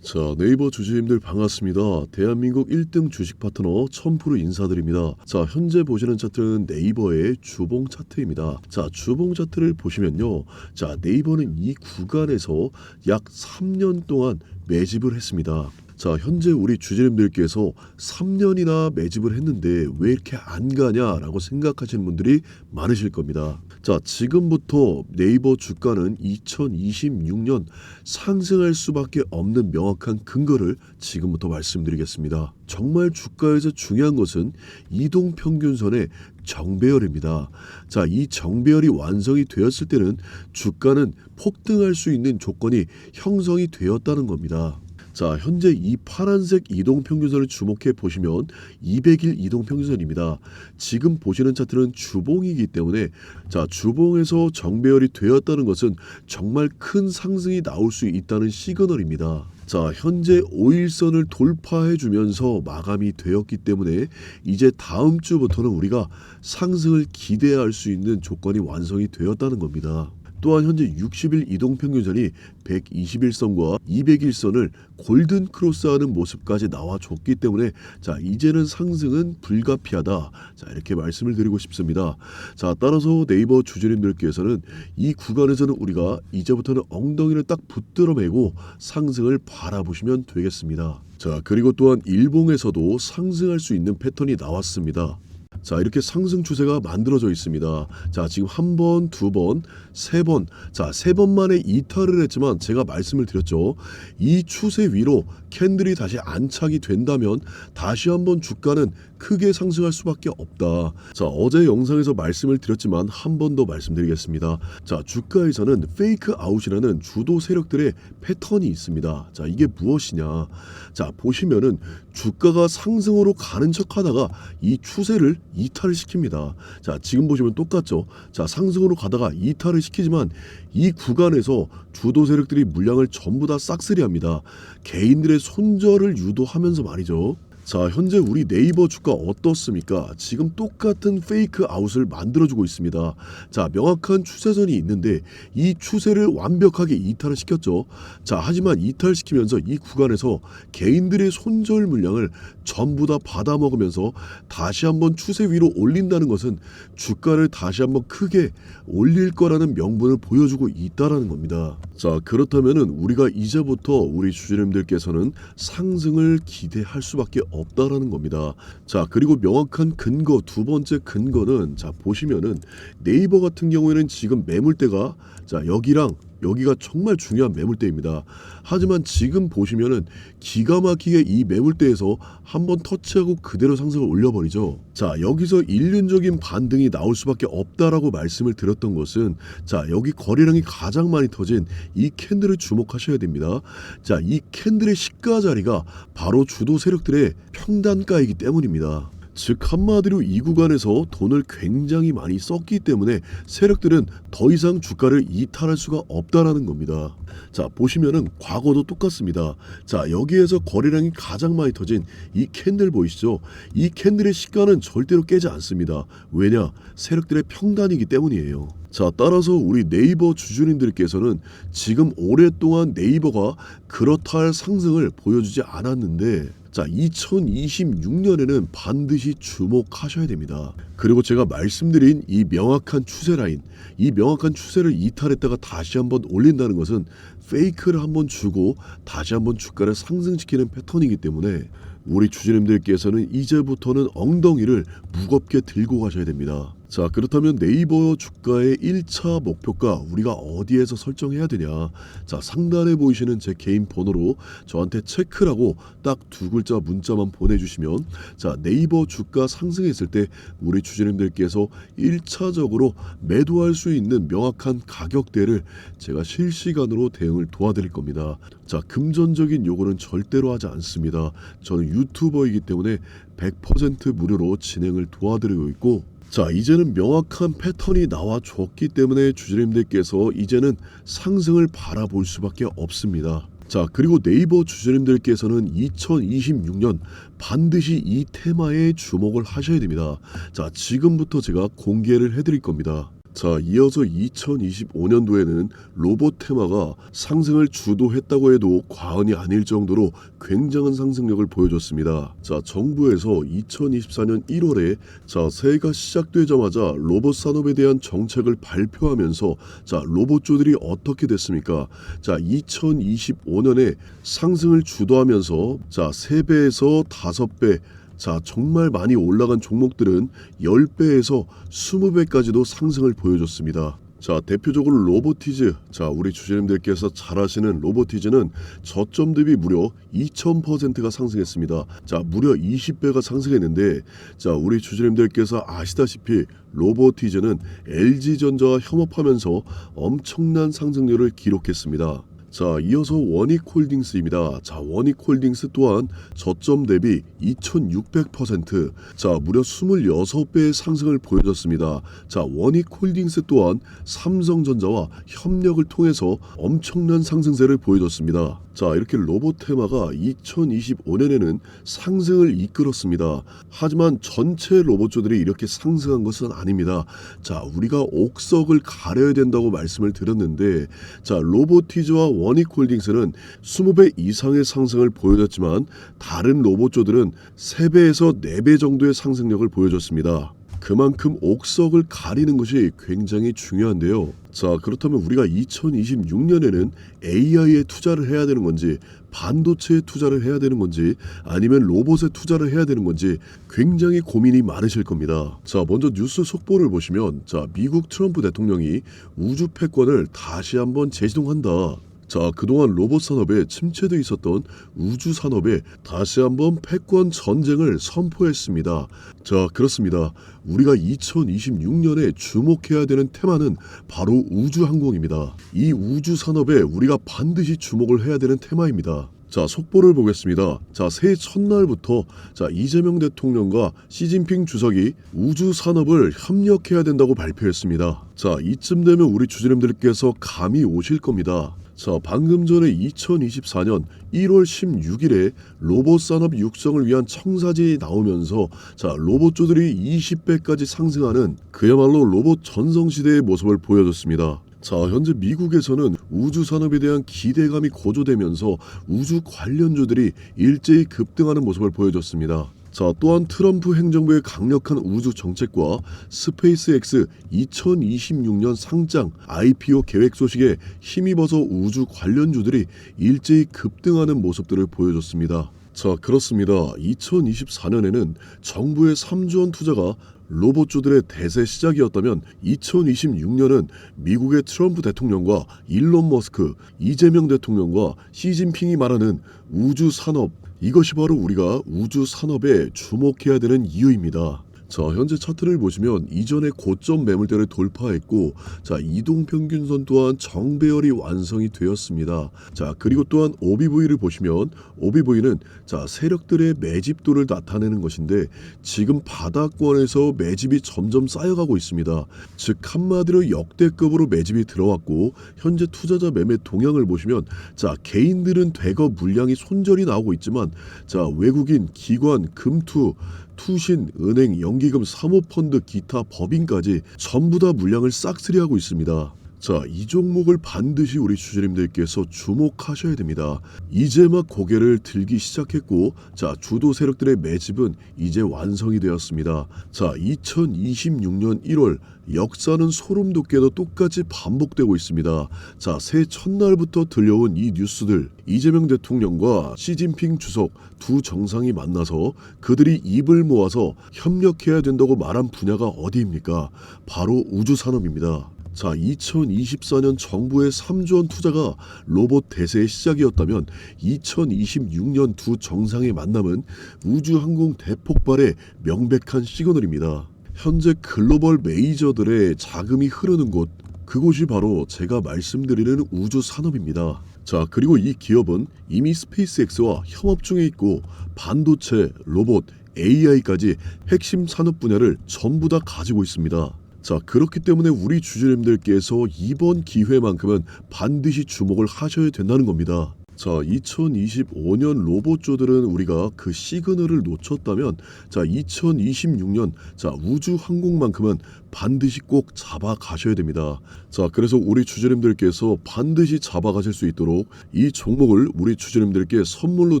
자 네이버 주주님들 반갑습니다. 대한민국 1등 주식 파트너 첨프로 인사드립니다. 자 현재 보시는 차트는 네이버의 주봉 차트입니다. 자 주봉 차트를 보시면요. 자 네이버는 이 구간에서 약 3년 동안 매집을 했습니다. 자 현재 우리 주주님들께서 3년이나 매집을 했는데 왜 이렇게 안 가냐라고 생각하시는 분들이 많으실 겁니다. 자 지금부터 네이버 주가는 2026년 상승할 수밖에 없는 명확한 근거를 지금부터 말씀드리겠습니다. 정말 주가에서 중요한 것은 이동 평균선의 정배열입니다. 자, 이 정배열이 완성이 되었을 때는 주가는 폭등할 수 있는 조건이 형성이 되었다는 겁니다. 자, 현재 이 파란색 이동 평균선을 주목해 보시면 200일 이동 평균선입니다. 지금 보시는 차트는 주봉이기 때문에 자, 주봉에서 정배열이 되었다는 것은 정말 큰 상승이 나올 수 있다는 시그널입니다. 자, 현재 5일선을 돌파해 주면서 마감이 되었기 때문에 이제 다음 주부터는 우리가 상승을 기대할 수 있는 조건이 완성이 되었다는 겁니다. 또한 현재 60일 이동 평균선이 121선과 201선을 골든 크로스하는 모습까지 나와줬기 때문에 자 이제는 상승은 불가피하다. 자 이렇게 말씀을 드리고 싶습니다. 자 따라서 네이버 주주님들께서는 이 구간에서는 우리가 이제부터는 엉덩이를 딱 붙들어 매고 상승을 바라보시면 되겠습니다. 자 그리고 또한 일봉에서도 상승할 수 있는 패턴이 나왔습니다 자 이렇게 상승 추세가 만들어져 있습니다. 자 지금 한 번, 두 번, 세 번, 자 세 번 만에 이탈을 했지만 제가 말씀을 드렸죠. 이 추세 위로 캔들이 다시 안착이 된다면 다시 한번 주가는 크게 상승할 수밖에 없다. 자 어제 영상에서 말씀을 드렸지만 한 번 더 말씀드리겠습니다. 자 주가에서는 페이크 아웃이라는 주도 세력들의 패턴이 있습니다. 자 이게 무엇이냐? 자 보시면은 주가가 상승으로 가는 척 하다가 이 추세를 이탈을 시킵니다. 자 지금 보시면 똑같죠. 자 상승으로 가다가 이탈을 시키지만 이 구간에서 주도 세력들이 물량을 전부 다 싹쓸이합니다. 개인들의 손절을 유도하면서 말이죠. 자, 현재 우리 네이버 주가 어떻습니까? 지금 똑같은 페이크 아웃을 만들어주고 있습니다. 자, 명확한 추세선이 있는데 이 추세를 완벽하게 이탈을 시켰죠. 자, 하지만 이탈시키면서 이 구간에서 개인들의 손절 물량을 전부 다 받아먹으면서 다시 한번 추세 위로 올린다는 것은 주가를 다시 한번 크게 올릴 거라는 명분을 보여주고 있다라는 겁니다. 자, 그렇다면은 우리가 이제부터 우리 주주님들께서는 상승을 기대할 수밖에 없 다라는 겁니다. 자, 그리고 명확한 근거 두 번째 근거는 자, 보시면은 네이버 같은 경우에는 지금 매물대가 자, 여기랑 여기가 정말 중요한 매물대입니다. 하지만 지금 보시면은 기가 막히게 이 매물대에서 한번 터치하고 그대로 상승을 올려버리죠. 자 여기서 일륜적인 반등이 나올 수밖에 없다라고 말씀을 드렸던 것은 자 여기 거래량이 가장 많이 터진 이 캔들을 주목하셔야 됩니다. 자 이 캔들의 시가 자리가 바로 주도 세력들의 평단가이기 때문입니다. 즉 한마디로 이 구간에서 돈을 굉장히 많이 썼기 때문에 세력들은 더 이상 주가를 이탈할 수가 없다라는 겁니다. 자 보시면은 과거도 똑같습니다. 자 여기에서 거래량이 가장 많이 터진 이 캔들 보이시죠? 이 캔들의 시가는 절대로 깨지 않습니다. 왜냐 세력들의 평단이기 때문이에요. 자 따라서 우리 네이버 주주님들께서는 지금 오랫동안 네이버가 그렇다 할 상승을 보여주지 않았는데 자 2026년에는 반드시 주목하셔야 됩니다. 그리고 제가 말씀드린 이 명확한 추세 라인, 이 명확한 추세를 이탈했다가 다시 한번 올린다는 것은 페이크를 한번 주고 다시 한번 주가를 상승시키는 패턴이기 때문에 우리 주주님들께서는 이제부터는 엉덩이를 무겁게 들고 가셔야 됩니다. 자 그렇다면 네이버 주가의 1차 목표가 우리가 어디에서 설정해야 되냐? 자 상단에 보이시는 제 개인 번호로 저한테 체크라고 딱 두 글자 문자만 보내주시면 자 네이버 주가 상승했을 때 우리 주주님들께서 1차적으로 매도할 수 있는 명확한 가격대를 제가 실시간으로 대응을 도와드릴 겁니다. 자 금전적인 요구는 절대로 하지 않습니다. 저는 유튜버이기 때문에 100% 무료로 진행을 도와드리고 있고 자 이제는 명확한 패턴이 나와 줬기 때문에 주주님들께서 이제는 상승을 바라볼 수밖에 없습니다. 자 그리고 네이버 주주님들께서는 2026년 반드시 이 테마에 주목을 하셔야 됩니다. 자 지금부터 제가 공개를 해드릴 겁니다. 자, 이어서 2025년도에는 로봇 테마가 상승을 주도했다고 해도 과언이 아닐 정도로 굉장한 상승력을 보여줬습니다. 자, 정부에서 2024년 1월에 자, 새해가 시작되자마자 로봇 산업에 대한 정책을 발표하면서 자, 로봇주들이 어떻게 됐습니까? 자, 2025년에 상승을 주도하면서 자, 3배에서 5배 자, 정말 많이 올라간 종목들은 10배에서 20배까지도 상승을 보여줬습니다. 자, 대표적으로 로보티즈. 자, 우리 주주님들께서 잘 아시는 로보티즈는 저점 대비 무려 2000%가 상승했습니다. 자, 무려 20배가 상승했는데 자, 우리 주주님들께서 아시다시피 로보티즈는 LG전자와 협업하면서 엄청난 상승률을 기록했습니다. 자, 이어서 원익홀딩스입니다. 자, 원익홀딩스 또한 저점 대비 2600%, 자, 무려 26배의 상승을 보여줬습니다. 자, 원익홀딩스 또한 삼성전자와 협력을 통해서 엄청난 상승세를 보여줬습니다. 자, 이렇게 로봇 테마가 2025년에는 상승을 이끌었습니다. 하지만 전체 로봇주들이 이렇게 상승한 것은 아닙니다. 자, 우리가 옥석을 가려야 된다고 말씀을 드렸는데, 자, 로보티즈와 원익홀딩스는 20배 이상의 상승을 보여줬지만 다른 로봇주들은 3배에서 4배 정도의 상승력을 보여줬습니다. 그만큼 옥석을 가리는 것이 굉장히 중요한데요. 자, 그렇다면 우리가 2026년에는 AI에 투자를 해야 되는 건지, 반도체에 투자를 해야 되는 건지, 아니면 로봇에 투자를 해야 되는 건지 굉장히 고민이 많으실 겁니다. 자, 먼저 뉴스 속보를 보시면, 자, 미국 트럼프 대통령이 우주 패권을 다시 한번 재시동한다. 자, 그동안 로봇 산업에 침체돼 있었던 우주 산업에 다시 한번 패권 전쟁을 선포했습니다. 자, 그렇습니다. 우리가 2026년에 주목해야 되는 테마는 바로 우주 항공입니다. 이 우주 산업에 우리가 반드시 주목을 해야 되는 테마입니다. 자, 속보를 보겠습니다. 자, 새해 첫날부터 자, 이재명 대통령과 시진핑 주석이 우주 산업을 협력해야 된다고 발표했습니다. 자, 이쯤 되면 우리 주주님들께서 감이 오실 겁니다. 자, 방금 전에 2024년 1월 16일에 로봇 산업 육성을 위한 청사진이 나오면서 자, 로봇주들이 20배까지 상승하는 그야말로 로봇 전성 시대의 모습을 보여줬습니다. 자, 현재 미국에서는 우주 산업에 대한 기대감이 고조되면서 우주 관련주들이 일제히 급등하는 모습을 보여줬습니다. 자, 또한 트럼프 행정부의 강력한 우주 정책과 스페이스X 2026년 상장 IPO 계획 소식에 힘입어서 우주 관련주들이 일제히 급등하는 모습들을 보여줬습니다. 자, 그렇습니다. 2024년에는 정부의 3조 원 투자가 로봇주들의 대세 시작이었다면 2026년은 미국의 트럼프 대통령과 일론 머스크, 이재명 대통령과 시진핑이 말하는 우주 산업 이것이 바로 우리가 우주 산업에 주목해야 되는 이유입니다. 자, 현재 차트를 보시면 이전의 고점 매물대를 돌파했고 자, 이동 평균선 또한 정배열이 완성이 되었습니다. 자, 그리고 또한 OBV를 보시면 OBV는 자, 세력들의 매집도를 나타내는 것인데 지금 바닥권에서 매집이 점점 쌓여가고 있습니다. 즉 한마디로 역대급으로 매집이 들어왔고 현재 투자자 매매 동향을 보시면 자, 개인들은 대거 물량이 손절이 나오고 있지만 자, 외국인, 기관, 금투 투신, 은행, 연기금, 사모펀드, 기타, 법인까지 전부 다 물량을 싹쓸이하고 있습니다. 자, 이 종목을 반드시 우리 주주님들께서 주목하셔야 됩니다. 이제 막 고개를 들기 시작했고, 자, 주도 세력들의 매집은 이제 완성이 되었습니다. 자, 2026년 1월 역사는 소름 돋게도 똑같이 반복되고 있습니다. 자, 새해 첫날부터 들려온 이 뉴스들, 이재명 대통령과 시진핑 주석 두 정상이 만나서 그들이 입을 모아서 협력해야 된다고 말한 분야가 어디입니까? 바로 우주 산업입니다. 자, 2024년 정부의 3조 원 투자가 로봇 대세의 시작이었다면 2026년 두 정상의 만남은 우주항공 대폭발의 명백한 시그널입니다. 현재 글로벌 메이저들의 자금이 흐르는 곳, 그곳이 바로 제가 말씀드리는 우주 산업입니다. 자, 그리고 이 기업은 이미 스페이스X와 협업 중에 있고 반도체, 로봇, AI까지 핵심 산업 분야를 전부 다 가지고 있습니다. 자, 그렇기 때문에 우리 주주님들께서 이번 기회만큼은 반드시 주목을 하셔야 된다는 겁니다. 자, 2025년 로봇조들은 우리가 그 시그널을 놓쳤다면 자, 2026년 자, 우주 항공만큼은 반드시 꼭 잡아 가셔야 됩니다. 자, 그래서 우리 주주님들께서 반드시 잡아 가실 수 있도록 이 종목을 우리 주주님들께 선물로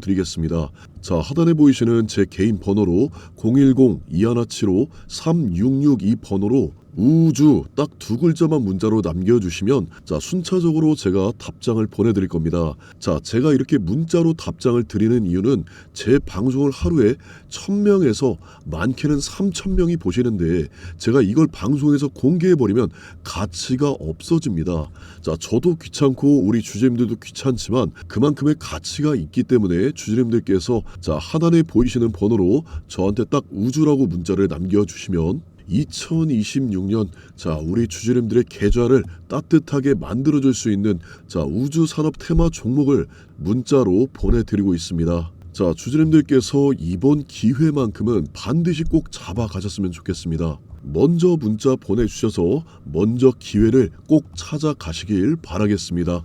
드리겠습니다. 자, 하단에 보이시는 제 개인 번호로 010-2175-3662 번호로 우주 딱 두 글자만 문자로 남겨주시면 자 순차적으로 제가 답장을 보내드릴 겁니다. 자 제가 이렇게 문자로 답장을 드리는 이유는 제 방송을 하루에 1000명에서 많게는 3000명이 보시는데 제가 이걸 방송에서 공개해버리면 가치가 없어집니다. 자 저도 귀찮고 우리 주주님들도 귀찮지만 그만큼의 가치가 있기 때문에 주주님들께서 자 하단에 보이시는 번호로 저한테 딱 우주라고 문자를 남겨주시면 2026년 자 우리 주주님들의 계좌를 따뜻하게 만들어줄 수 있는 자 우주 산업 테마 종목을 문자로 보내드리고 있습니다. 자 주주님들께서 이번 기회만큼은 반드시 꼭 잡아 가셨으면 좋겠습니다. 먼저 문자 보내주셔서 먼저 기회를 꼭 찾아가시길 바라겠습니다.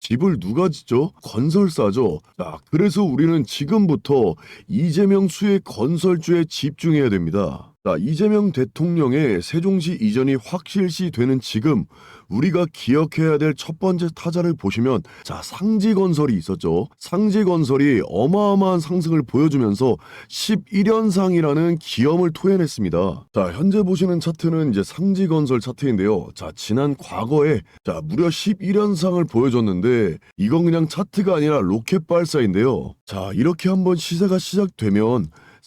집을 누가 짓죠? 건설사죠. 자, 그래서 우리는 지금부터 이재명 수의 건설주에 집중해야 됩니다. 자, 이재명 대통령의 세종시 이전이 확실시 되는 지금 우리가 기억해야 될 첫 번째 타자를 보시면 자, 상지건설이 있었죠. 상지건설이 어마어마한 상승을 보여주면서 11연상이라는 기염을 토해냈습니다. 자, 현재 보시는 차트는 이제 상지건설 차트인데요. 자, 지난 과거에 자, 무려 11연상을 보여줬는데 이건 그냥 차트가 아니라 로켓 발사인데요. 자, 이렇게 한번 시세가 시작되면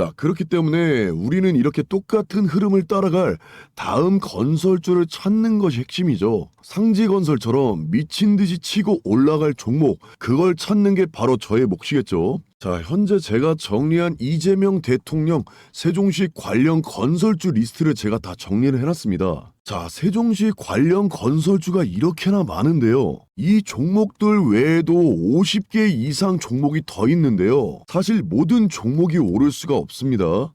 자, 그렇기 때문에 우리는 이렇게 똑같은 흐름을 따라갈 다음 건설주를 찾는 것이 핵심이죠. 상지 건설처럼 미친 듯이 치고 올라갈 종목, 그걸 찾는 게 바로 저의 몫이겠죠. 자, 현재 제가 정리한 이재명 대통령 세종시 관련 건설주 리스트를 제가 다 정리를 해놨습니다. 자, 세종시 관련 건설주가 이렇게나 많은데요. 이 종목들 외에도 50개 이상 종목이 더 있는데요. 사실 모든 종목이 오를 수가 없 습니다.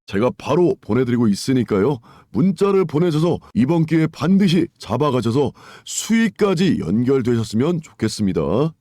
제가 바로 보내드리고 있으니까요. 문자를 보내셔서 이번 기회에 반드시 잡아가셔서 수익까지 연결되셨으면 좋겠습니다.